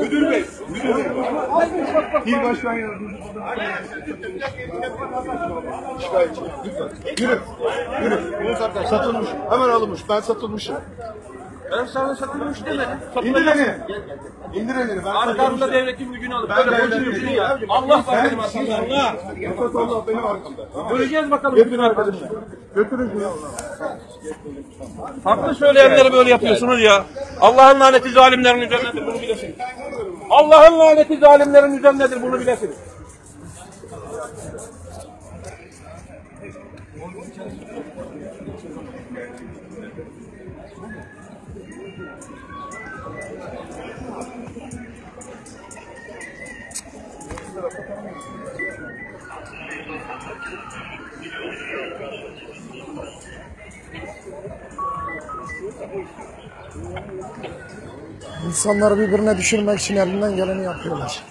Müdür bey, müdür bey. Bir başkan yardımcısı. Şikayetçi. Lütfen. Yürü. Yürü. Satılmış. Hemen alınmış. Ben satılmışım. Ben sana satılmış demedim. İndir elini. İndir elini. Ben Arkamda devletin gücünü alıp Ben böyle boşun gücünü ya. Allah benim arkamda. Allah. Mustafa Allah benim arkamda. Göreceğiz bakalım. Getirin arkadaşlar. Götürün şunu. Haklı söyleyenlere böyle yapıyorsunuz ya. Allah'ın laneti zalimlerin üzerindedir bunu bilesiniz. Allah'ın laneti zalimlerin üzerindedir bunu bilesiniz. İnsanları birbirine düşürmek için elinden geleni yapıyorlar.